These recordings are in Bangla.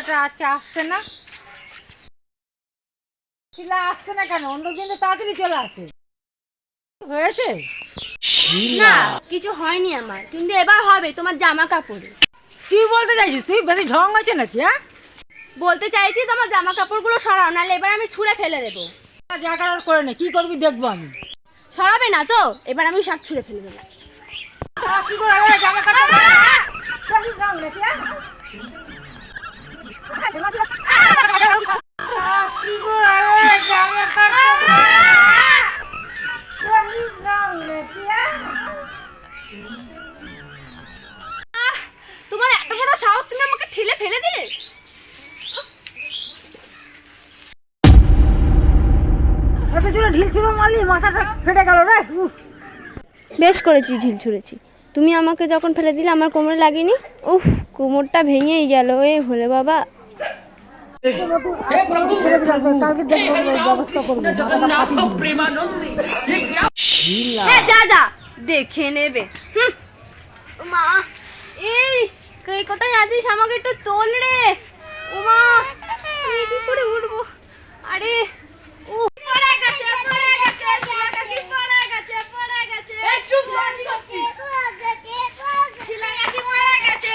ছেলেটা আজকে আসছে না? শিলা আসছে না কেন? অন্য দিন তো তাড়াতাড়ি চলে আসে। হয়েছে? না কিছু হয়নি আমার। কিন্তু এবার হবে তোমার জামা কাপড়ে কি বলতে চাইছিস? তুই বেশি ঢং হয়েছে নাকি হ্যাঁ? বলতে চাইছি তোমার জামা কাপড়গুলো সরাও নাহলে এবার আমি ছুঁড়ে ফেলে দেবো। যা করার করে নে কি করবি দেখব আমি। সরাবে না তো? এবার আমি শাক ছুঁড়ে ফেলে দেবো। কি করে? জামা কাপড় এত ঢিল ছিল মারলি মাথাটা ফেটে গেল রে। বেশ করেছি ঢিল ছুঁড়েছি। তুমি আমাকে যখন ফেলে দিলে আমার কোমরে লাগেনি? উফ কোমরটা ভেঙেই গেল এ ভোলে বাবা। যা যা দেখে নেবে। মা এই কোথায় আছিস? আমাকে একটু তোল রে। উমা কি করে উঠবো আরে ও পড়ে গেছে পড়ে গেছে শিলা কাকি পড়ে গেছে পড়ে গেছে একটু বলি করছি শিলা কাকি মরে গেছে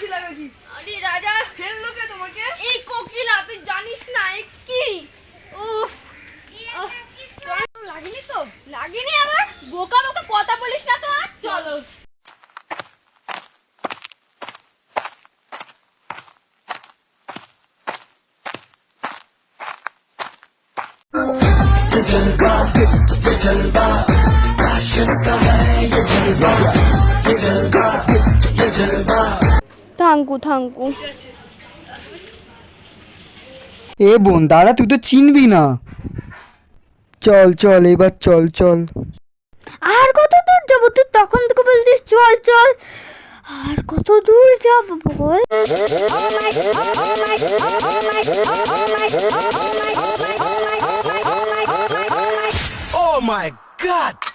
শিলা কাকি আরে রাজা ফেলল কে তোমাকে এই কোকিলা তুই জানিস না এ কি উফ উফ, তোর লাগেনি তো লাগেনি আবার বোকা বোকা কথা বলিস না তো আর চলো থাঙ্কু থাঙ্কু এ বোন দাঁড়া তুই তো চিনবি না। চল চল এবার চল চল। আর কত দূর যাব তুই? তখন তোকে বলছিস চল চল। আর কত দূর যাব বল my god!